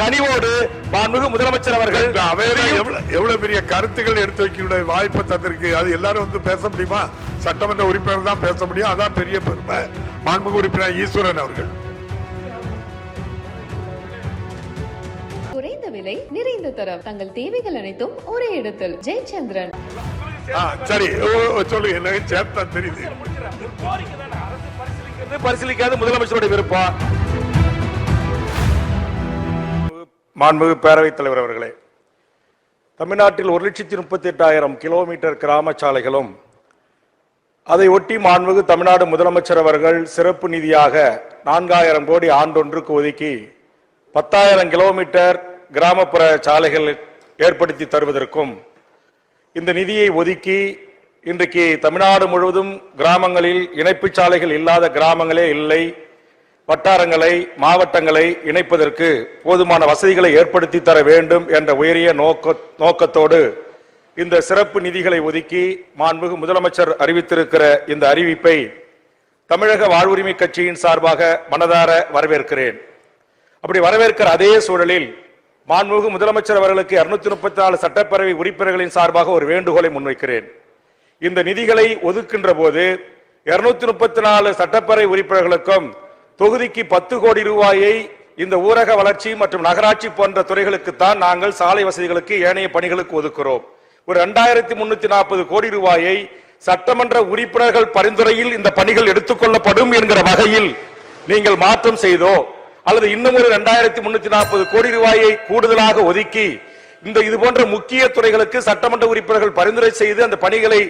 கனிவோடு மாண்புமிகு முதலமைச்சர் அவர்கள் எவ்வளவு பெரிய கருத்துக்கள் எடுத்து வைக்க வாய்ப்பு தந்திருக்கு. அது எல்லாரும் வந்து பேச முடியுமா? சட்டமன்ற உறுப்பினர் தான் பேச முடியும். அதான் பெரிய பெருமை. மாண்புமிகு உறுப்பினர் ஈஸ்வரன் அவர்கள். குறைந்த விலை நிறைந்த தரம். தங்கள் தேவைகள் அனைத்தும் ஒரே இடத்தில். ஜெயச்சந்திரன். ஆ, சரி. ஓ, ஓ, சொல்லுங்க என்ன சேர்த்தா தெரியுது. பரிசீலிக்காத முதலமைச்சருடைய விருப்பம். மாண்புமிகு பேரவைத் தலைவர் அவர்களே தமிழ்நாட்டில் ஒரு லட்சத்தி முப்பத்தி எட்டாயிரம் கிலோமீட்டர் கிராம சாலைகளும் அதை ஒட்டி மாண்புமிகு தமிழ்நாடு முதலமைச்சர் அவர்கள் சிறப்பு நிதியாக நான்காயிரம் கோடி ஆண்டொன்றுக்கு ஒதுக்கி பத்தாயிரம் கிலோமீட்டர் கிராமப்புற சாலைகள் ஏற்படுத்தி தருவதற்கும் இந்த நிதியை ஒதுக்கி இன்றைக்கு தமிழ்நாடு முழுவதும் கிராமங்களில் இணைப்பு சாலைகள் இல்லாத கிராமங்களே இல்லை. வட்டாரங்களை மாவட்டங்களை இணைப்பதற்கு போதுமான வசதிகளை ஏற்படுத்தி தர வேண்டும் என்ற உயரிய நோக்க நோக்கத்தோடு இந்த சிறப்பு நிதிகளை ஒதுக்கி மாண்புகு முதலமைச்சர் அறிவித்திருக்கிற இந்த அறிவிப்பை தமிழக வாழ்வுரிமை கட்சியின் சார்பாக மனதார வரவேற்கிறேன். அப்படி வரவேற்கிற அதே சூழலில் மாண்புமிகு முதலமைச்சர் அவர்களுக்கு இருநூத்தி முப்பத்தி நாலு சட்டப்பேரவை உறுப்பினர்களின் சார்பாக ஒரு வேண்டுகோளை முன்வைக்கிறேன். இந்த நிதிகளை ஒதுக்கின்ற போது இருநூத்தி முப்பத்தி நாலு சட்டப்பேரவை உறுப்பினர்களுக்கும் தொகுதிக்கு பத்து கோடி ரூபாயை இந்த ஊரக வளர்ச்சி மற்றும் நகராட்சி போன்ற துறைகளுக்குத்தான் நாங்கள் சாலை வசதிகளுக்கு ஏனைய பணிகளுக்கு ஒதுக்கிறோம். ஒரு இரண்டாயிரத்தி முன்னூத்தி நாற்பது கோடி ரூபாயை சட்டமன்ற உறுப்பினர்கள் பரிந்துரையில் இந்த பணிகள் எடுத்துக்கொள்ளப்படும் என்கிற வகையில் நீங்கள் மாற்றம் செய்தோ அல்லது இன்னும் ஒரு இரண்டாயிரத்தி முன்னூத்தி நாற்பது கோடி ரூபாயை கூடுதலாக ஒதுக்கி இந்த இது போன்ற முக்கிய துறைகளுக்கு சட்டமன்ற உறுப்பினர்கள் பரிந்துரை செய்து அந்த பணிகளை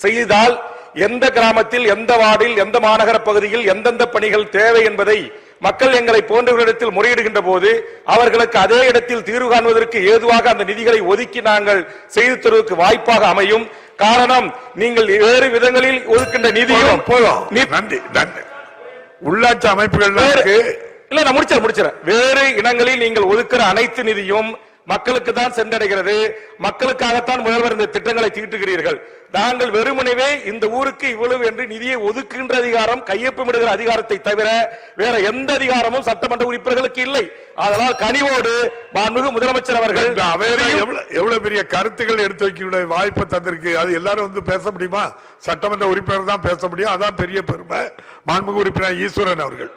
செய்தால் எந்த கிராமத்தில் எந்த வார்டில் எந்த மாநகர பகுதியில் எந்தெந்த பணிகள் தேவை என்பதை மக்கள் எங்களை போன்றவர்களிடத்தில் முறையிடுகின்ற போது அவர்களுக்கு அதே இடத்தில் தீர்வு காண்பதற்கு ஏதுவாக அந்த நிதிகளை ஒதுக்கி நாங்கள் செய்து தருவதற்கு வாய்ப்பாக அமையும். காரணம் நீங்கள் வேறு விதங்களில் ஒதுக்கின்ற நிதியும் நன்றி நன்றி. உள்ளாட்சி அமைப்புகள் இல்ல நான் முடிச்சிடறேன் முடிச்சிடறேன். வேறு இனங்களில் நீங்கள் ஒதுக்குற அனைத்து நிதியும் மக்களுக்கு தான் சென்றடைகிறது. மக்களுக்காகத்தான் முதல்வர் இந்த திட்டங்களை தீட்டுகிறீர்கள். நாங்கள் வெறுமனவே இந்த ஊருக்கு இவ்வளவு என்று நிதியை ஒதுக்குகின்ற அதிகாரம் கையொப்பமிடுகிற அதிகாரத்தை தவிர வேற எந்த அதிகாரமும் சட்டமன்ற உறுப்பினர்களுக்கு இல்லை. அதனால் கனிவோடு மாண்புமிகு முதலமைச்சர் அவர்கள் எவ்வளவு பெரிய கருத்துக்கள் எடுத்து வைக்க வாய்ப்பு தந்திருக்கு. அது எல்லாரும் வந்து பேச முடியுமா? சட்டமன்ற உறுப்பினர் தான் பேச முடியும். அதான் பெரிய பெருமை. மாண்புமிகு உறுப்பினர் ஈஸ்வரன் அவர்கள்.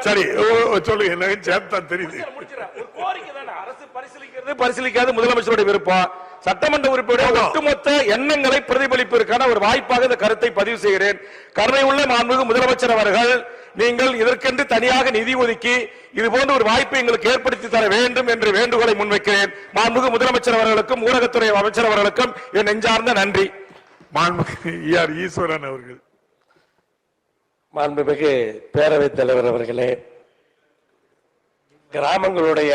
சரி. ஓ, ஓ, சொல்லுங்க என்ன சேர்த்தா தெரியுது. பரிசீலிக்கிறது பரிசீலிக்காத முதலமைச்சருடைய விருப்பம் சட்டமன்ற உறுப்பினருடைய ஒட்டுமொத்த எண்ணங்களை பிரதிபலிப்பதற்கான ஒரு வாய்ப்பாக இந்த கருத்தை பதிவு செய்கிறேன். கருணை உள்ள மாண்புமிகு முதலமைச்சர் அவர்கள் நீங்கள் இதற்கென்று தனியாக நிதி ஒதுக்கி இது போன்ற ஒரு வாய்ப்பை எங்களுக்கு ஏற்படுத்தி தர வேண்டும் என்று வேண்டுகோளை முன்வைக்கிறேன். மாண்புமிகு முதலமைச்சர் அவர்களுக்கும் ஊரகத்துறை அமைச்சர் அவர்களுக்கும் என் நெஞ்சார்ந்த நன்றி. மாண்புமிகு ஆர் ஈஸ்வரன் அவர்கள். மாண்புமிகு பேரவைத் தலைவர் அவர்களே கிராமங்களுடைய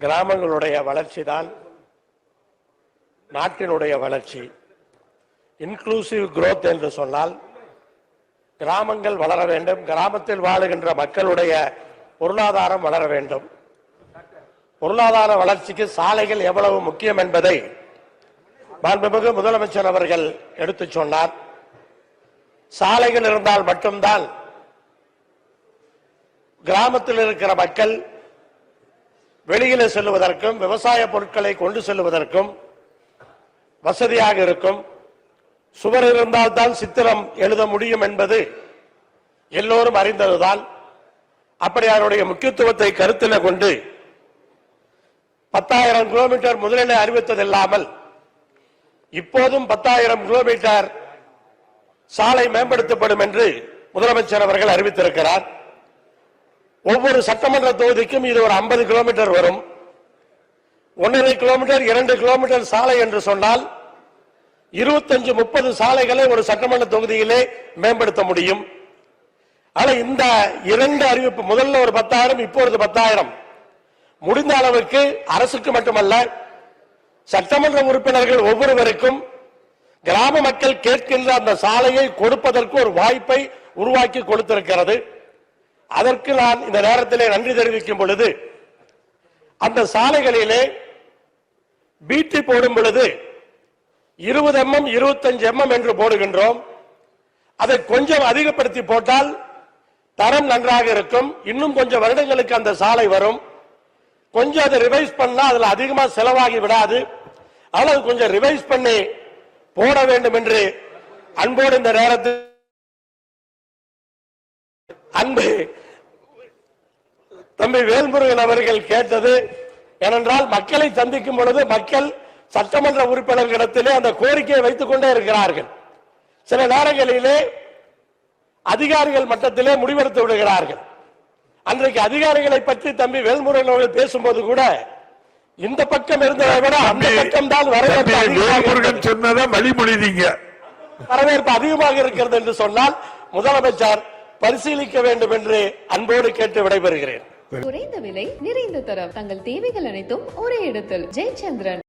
கிராமங்களுடைய வளர்ச்சி தான் நாட்டினுடைய வளர்ச்சி. இன்க்ளூசிவ் குரோத் என்று சொன்னால் கிராமங்கள் வளர வேண்டும் கிராமத்தில் வாழுகின்ற மக்களுடைய பொருளாதாரம் வளர வேண்டும். பொருளாதார வளர்ச்சிக்கு சாலைகள் எவ்வளவு முக்கியம் என்பதை மாண்புமிகு முதலமைச்சர் அவர்கள் எடுத்துச் சொன்னார். சாலைகள் இருந்தால் மட்டும்தான் கிராமத்தில் இருக்கிற மக்கள் வெளியில செல்லுவதற்கும் விவசாய பொருட்களை கொண்டு செல்லுவதற்கும் வசதியாக இருக்கும். சுவர் இருந்தால் தான் சித்திரம் எழுத முடியும் என்பது எல்லோரும் அறிந்ததுதான். அப்படி அதனுடைய முக்கியத்துவத்தை கருத்தில் கொண்டு பத்தாயிரம் கிலோமீட்டர் முதலில் அறிவித்ததில்லாமல் இப்போதும் பத்தாயிரம் கிலோமீட்டர் சாலை மேம்படுத்தப்படும் என்று முதலமைச்சர் அவர்கள் அறிவித்திருக்கிறார். ஒவ்வொரு சட்டமன்ற தொகுதிக்கும் இது ஒரு 50 கிலோமீட்டர் வரும். ஒன்றரை கிலோமீட்டர் இரண்டு கிலோமீட்டர் சாலை என்று சொன்னால் இருபத்தஞ்சு முப்பது சாலைகளை ஒரு சட்டமன்ற தொகுதியிலே மேம்படுத்த முடியும். ஆனா இந்த இரண்டு அறிவிப்பு முதல்ல ஒரு பத்தாயிரம் இப்பொழுது பத்தாயிரம். முடிந்த அளவுக்கு அரசுக்கு மட்டுமல்ல சட்டமன்ற உறுப்பினர்கள் ஒவ்வொருவருக்கும் கிராம மக்கள் கேட்கின்ற அந்த சாலையை கொடுப்பதற்கு ஒரு வாய்ப்பை உருவாக்கி கொடுத்திருக்கிறது. அதற்கு நான் இந்த நேரத்திலே நன்றி தெரிவிக்கும் பொழுது அந்த சாலைகளிலே பீட்டி போடும் பொழுது இருபது எம்எம் இருபத்தஞ்சு எம்எம் என்று போடுகின்றோம். அதை கொஞ்சம் அதிகப்படுத்தி போட்டால் தரம் நன்றாக இருக்கும். இன்னும் கொஞ்சம் வருடங்களுக்கு அந்த சாலை வரும். கொஞ்சம் அதை ரிவைஸ் பண்ணா அதில் அதிகமாக செலவாகி விடாது. ஆனால் அது கொஞ்சம் ரிவைஸ் பண்ணி போட வேண்டும் என்று அன்போடு இந்த நேரத்தில் அன்பு தம்பி வேல்முருகன் அவர்கள் கேட்டது ஏனென்றால் மக்களை சந்திக்கும் பொழுது மக்கள் சட்டமன்ற உறுப்பினர்களிடத்திலே அந்த கோரிக்கையை வைத்துக் கொண்டே இருக்கிறார்கள். சில நேரங்களிலே அதிகாரிகள் மட்டத்திலே முடிவெடுத்து விடுகிறார்கள். அன்றைக்கு அதிகாரிகளை பற்றி தம்பி வேல்முருகன் அவர்கள் பேசும்போது கூட இந்த பக்கம் இருந்ததை விட அந்த பக்கம் தான் வரவேற்பு சொன்னதை வழிமொழிதீங்க. வரவேற்பு அதிகமாக இருக்கிறது என்று சொன்னால் முதலமைச்சர் பரிசீலிக்க வேண்டும் என்று அன்போடு கேட்டு விடைபெறுகிறேன். குறைந்த விலை நிறைந்த தரம். தங்கள் தேவைகள் அனைத்தும் ஒரே இடத்தில். ஜெயச்சந்திரன்.